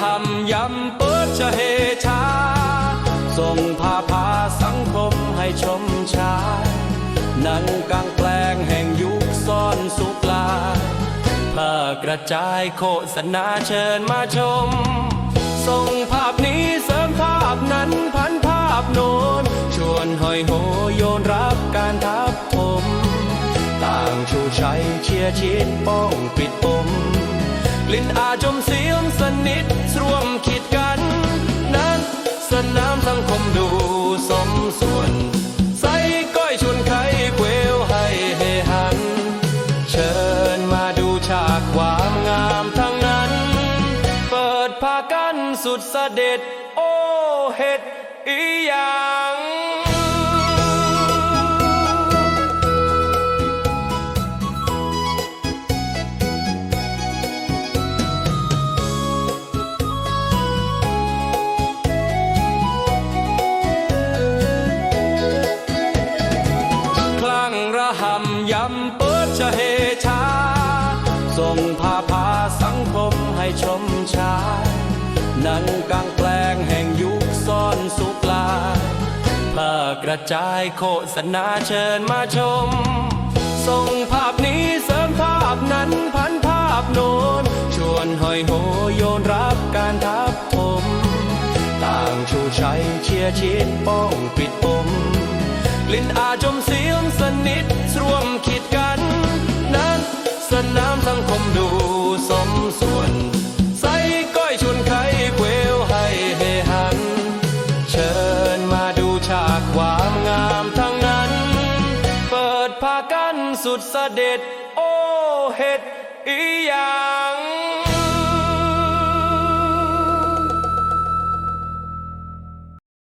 หัมยำเปิดชะเฮชา ส่งพาพาสังคมให้ชมชา นั้นกลางแปลงแห่งยุคซ่อนสุขลาผ้ากระจายโคษนาเชิญมาชม ส่งภาพนี้เสริมภาพนั้นพันภาพโนนชวนหอยโหโยนรับการทับผม ต่างชูชัยเชียร์ชิดป้องปี ลิ่นอาจมเสียงสนิทร่วมคิดกัน นั้นสนามสังคมดูสมส่วน ใส่ก้อยชวนไข่เคววให้เฮหัน เชิญมาดูฉากความงามทั้งนั้น เปิดพากันสุดเสด็จ โอ้เฮ็ดอียังำยำเปิดชะเฮชา ส่งพาพาสังคมให้ชมชายหนังกลางแปลงแห่งยุคซ่อนสุกลาผ้ากระจายโฆษณาเชิญมาชม ส่งภาพนี้เสริมภาพนั้นพันภาพโน้น ชวนหอยโหโยนรับการทับผมต่างชูชัยเชียร์ชิดป้องปิดปม กลิ่นอาจมเสียงสนิทร่วมคิดกัน นั้นสนามสังคมดูสมส่วน ใส่ก้อยชวนไข่เคววให้เฮหัน เชิญมาดูฉากความงามทั้งนั้น เปิดพากันสุดเสด็จ โอ้เฮ็ดอีหยัง